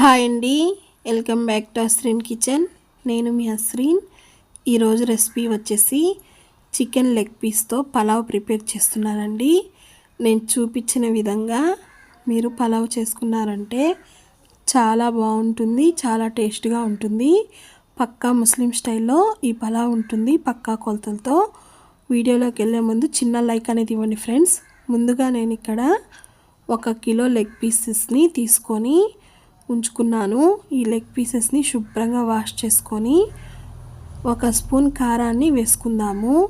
Hi అండి. Welcome back to Asreen kitchen. నేను మీ అస్రీన్ ఈరోజు రెసిపీ వచ్చేసి చికెన్ లెగ్ పీస్తో పలావ్ ప్రిపేర్ చేస్తున్నానండి. నేను చూపించిన విధంగా మీరు పలావ్ చేసుకున్నారంటే చాలా బాగుంటుంది చాలా టేస్ట్గా ఉంటుంది. పక్కా ముస్లిం స్టైల్లో ఈ పలావ్ ఉంటుంది పక్కా కొలతలతో. వీడియోలోకి వెళ్ళే ముందు చిన్న లైక్ అనేది ఇవ్వండి ఫ్రెండ్స్. ముందుగా నేను ఇక్కడ ఒక కిలో లెగ్ పీసెస్ని తీసుకొని ఉంచుకున్నాను. ఈ లెగ్ పీసెస్ని శుభ్రంగా వాష్ చేసుకొని ఒక స్పూన్ కారాన్ని వేసుకుందాము.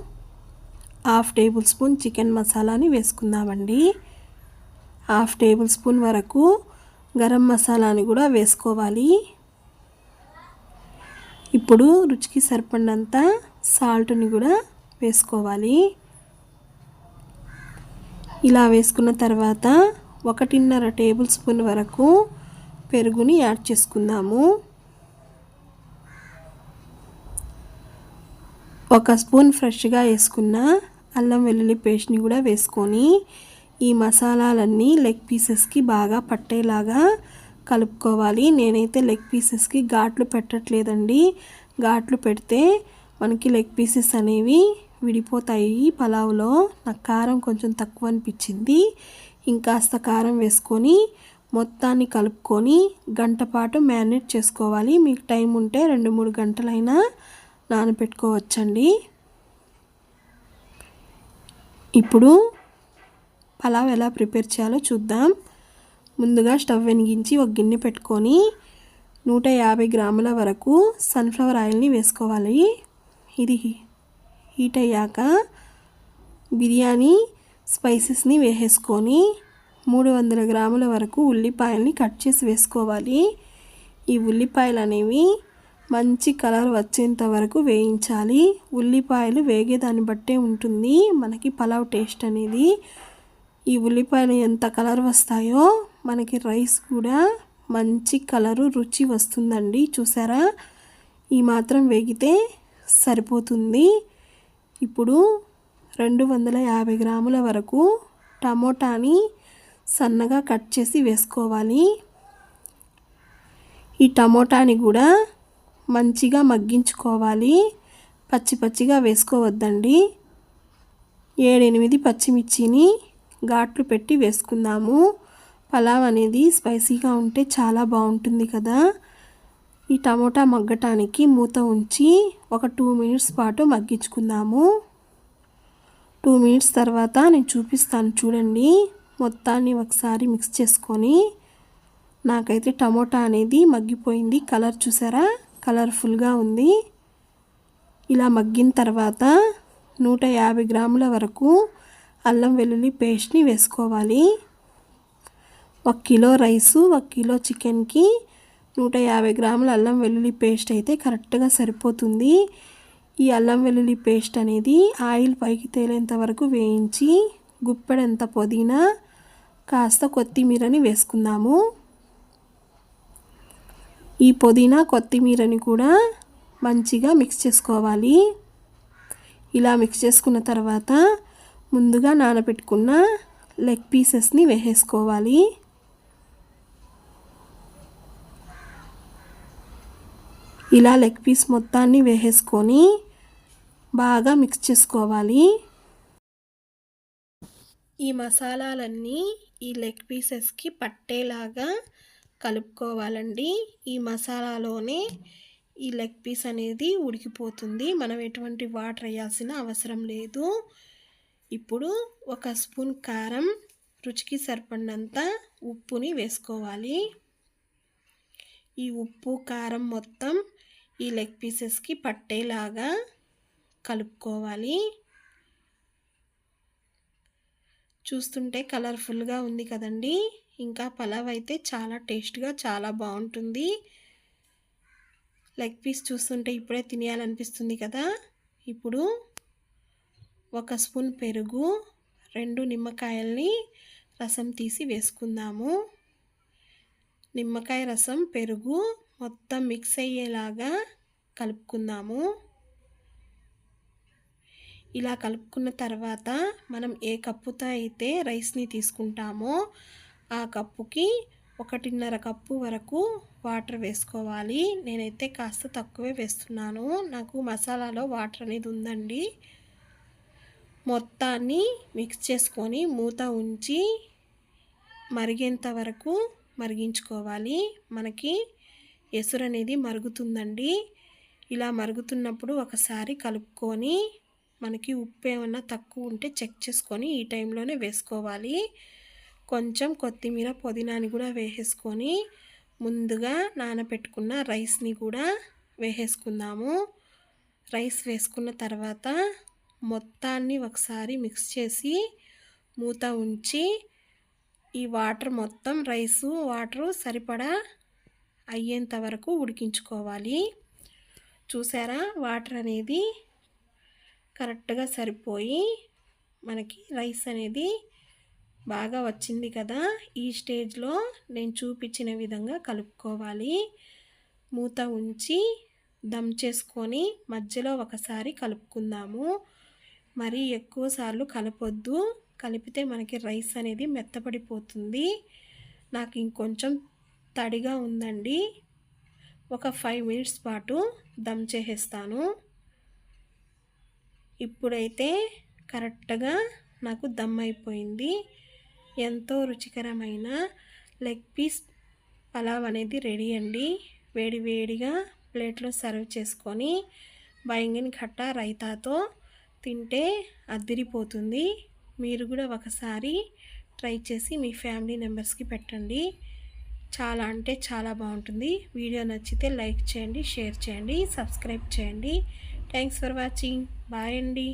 హాఫ్ టేబుల్ స్పూన్ చికెన్ మసాలాని వేసుకుందామండి. హాఫ్ టేబుల్ స్పూన్ వరకు గరం మసాలాని కూడా వేసుకోవాలి. ఇప్పుడు రుచికి సరిపడినంత సాల్ట్ని కూడా వేసుకోవాలి. ఇలా వేసుకున్న తర్వాత ఒకటిన్నర టేబుల్ స్పూన్ వరకు పెరుగుని యాడ్ చేసుకుందాము. ఒక స్పూన్ ఫ్రెష్గా వేసుకున్న అల్లం వెల్లుల్లి పేస్ట్ని కూడా వేసుకొని ఈ మసాలాలన్నీ లెగ్ పీసెస్కి బాగా పట్టేలాగా కలుపుకోవాలి. నేనైతే లెగ్ పీసెస్కి ఘాట్లు పెట్టట్లేదండి. ఘాట్లు పెడితే మనకి లెగ్ పీసెస్ అనేవి విడిపోతాయి. పలావ్లో నాకు కారం కొంచెం తక్కువ అనిపించింది. ఇంకాస్త కారం వేసుకొని మొత్తాన్ని కలుపుకొని గంట పాటు మ్యారినేట్ చేసుకోవాలి. మీకు టైం ఉంటే రెండు మూడు గంటలైనా నానబెట్టుకోవచ్చండి. ఇప్పుడు పలావ్ ఎలా ప్రిపేర్ చేయాలో చూద్దాం. ముందుగా స్టవ్ వెలిగించి ఒక గిన్నె పెట్టుకొని నూట యాభై గ్రాముల వరకు సన్ఫ్లవర్ ఆయిల్ని వేసుకోవాలి. ఇది హీట్ అయ్యాక బిర్యానీ స్పైసెస్ని వేసేసుకొని మూడు వందల గ్రాముల వరకు ఉల్లిపాయల్ని కట్ చేసి వేసుకోవాలి. ఈ ఉల్లిపాయలు అనేవి మంచి కలర్ వచ్చేంత వరకు వేయించాలి. ఉల్లిపాయలు వేగేదాన్ని బట్టే ఉంటుంది మనకి పలావ్ టేస్ట్ అనేది. ఈ ఉల్లిపాయలు ఎంత కలర్ వస్తాయో మనకి రైస్ కూడా మంచి కలరు రుచి వస్తుందండి. చూసారా? ఈ మాత్రం వేగితే సరిపోతుంది. ఇప్పుడు రెండు వందల యాభై గ్రాముల వరకు టమోటాని సన్నగా కట్ చేసి వేసుకోవాలి. ఈ టమోటాని కూడా మంచిగా మగ్గించుకోవాలి. పచ్చి పచ్చిగా వేసుకోవద్దండి. ఏడెనిమిది పచ్చిమిర్చిని ఘాట్లు పెట్టి వేసుకుందాము. పలావ్ అనేది స్పైసీగా ఉంటే చాలా బాగుంటుంది కదా. ఈ టమోటా మగ్గటానికి మూత ఉంచి ఒక టూ మినిట్స్ పాటు మగ్గించుకుందాము. టూ మినిట్స్ తర్వాత నేను చూపిస్తాను చూడండి. మొత్తాన్ని ఒకసారి మిక్స్ చేసుకొని నాకైతే టమోటా అనేది మగ్గిపోయింది. కలర్ చూసారా? కలర్ఫుల్గా ఉంది. ఇలా మగ్గిన తర్వాత నూట యాభై గ్రాముల వరకు అల్లం వెల్లుల్లి పేస్ట్ని వేసుకోవాలి. ఒక కిలో రైసు ఒక కిలో చికెన్కి నూట యాభై గ్రాముల అల్లం వెల్లుల్లి పేస్ట్ అయితే కరెక్ట్గా సరిపోతుంది. ఈ అల్లం వెల్లుల్లి పేస్ట్ అనేది ఆయిల్ పైకి తేలేంత వరకు వేయించి గుప్పెడంత పుదీనా కాస్త కొత్తిమీరని వేసుకుందాము. ఈ పుదీనా కొత్తిమీరని కూడా మంచిగా మిక్స్ చేసుకోవాలి. ఇలా మిక్స్ చేసుకున్న తర్వాత ముందుగా నానబెట్టుకున్న లెగ్ పీసెస్ని వేసేసుకోవాలి. ఇలా లెగ్ పీస్ మొత్తాన్ని వేసేసుకొని బాగా మిక్స్ చేసుకోవాలి. ఈ మసాలాలన్నీ ఈ లెగ్ పీసెస్కి పట్టేలాగా కలుపుకోవాలండి. ఈ మసాలాలోనే ఈ లెగ్ పీస్ అనేది ఉడికిపోతుంది. మనం ఎటువంటి వాటర్ వేయాల్సిన అవసరం లేదు. ఇప్పుడు ఒక స్పూన్ కారం రుచికి సరిపడినంత ఉప్పుని వేసుకోవాలి. ఈ ఉప్పు కారం మొత్తం ఈ లెగ్ పీసెస్కి పట్టేలాగా కలుపుకోవాలి. చూస్తుంటే కలర్ఫుల్గా ఉంది కదండి. ఇంకా పలావ్ అయితే చాలా టేస్ట్గా చాలా బాగుంటుంది. లెగ్ పీస్ చూస్తుంటే ఇప్పుడే తినేయాలనిపిస్తుంది కదా. ఇప్పుడు ఒక స్పూన్ పెరుగు రెండు నిమ్మకాయల్ని రసం తీసి వేసుకుందాము. నిమ్మకాయ రసం పెరుగు మొత్తం మిక్స్ అయ్యేలాగా కలుపుకుందాము. ఇలా కలుపుకున్న తర్వాత మనం ఏ కప్పుతో అయితే రైస్ని తీసుకుంటామో ఆ కప్పుకి ఒకటిన్నర కప్పు వరకు వాటర్ వేసుకోవాలి. నేనైతే కాస్త తక్కువే వేస్తున్నాను. నాకు మసాలాలో వాటర్ అనేది ఉందండి. మొత్తాన్ని మిక్స్ చేసుకొని మూత ఉంచి మరిగేంత వరకు మరిగించుకోవాలి. మనకి ఎసురు అనేది మరుగుతుందండి. ఇలా మరుగుతున్నప్పుడు ఒకసారి కలుపుకొని మనకి ఉప్పు ఏమన్నా తక్కువ ఉంటే చెక్ చేసుకొని ఈ టైంలోనే వేసుకోవాలి. కొంచెం కొత్తిమీర పుదీనాని కూడా వేసేసుకొని ముందుగా నానబెట్టుకున్న రైస్ని కూడా వేసేసుకుందాము. రైస్ వేసుకున్న తర్వాత మొత్తాన్ని ఒకసారి మిక్స్ చేసి మూత ఉంచి ఈ వాటర్ మొత్తం రైసు వాటరు సరిపడా అయ్యేంత వరకు ఉడికించుకోవాలి. చూసారా? వాటర్ అనేది కరెక్ట్గా సరిపోయి మనకి రైస్ అనేది బాగా వచ్చింది కదా ఈ స్టేజ్లో నేను చూపించిన విధంగా కలుపుకోవాలి. మూత ఉంచి దమ్ చేసుకొని మధ్యలో ఒకసారి కలుపుకుందాము. మరీ ఎక్కువసార్లు కలపొద్దు. కలిపితే మనకి రైస్ అనేది మెత్తపడిపోతుంది. నాకు ఇంకొంచెం తడిగా ఉందండి. ఒక ఫైవ్ మినిట్స్ పాటు దమ్ చేసేస్తాను. ఇప్పుడైతే కరెక్ట్గా నాకు దమ్ అయిపోయింది ఎంతో రుచికరమైన లెగ్ పీస్ పలావ్ అనేది రెడీ అండి. వేడి వేడిగా ప్లేట్లో సర్వ్ చేసుకొని బయంగిన్ కట్ట రైతాతో తింటే అద్దిరిపోతుంది. మీరు కూడా ఒకసారి ట్రై చేసి మీ ఫ్యామిలీ మెంబర్స్కి పెట్టండి. చాలా అంటే చాలా బాగుంటుంది. వీడియో నచ్చితే లైక్ చేయండి షేర్ చేయండి సబ్స్క్రైబ్ చేయండి. Thanks for watching. బాయ్ అండి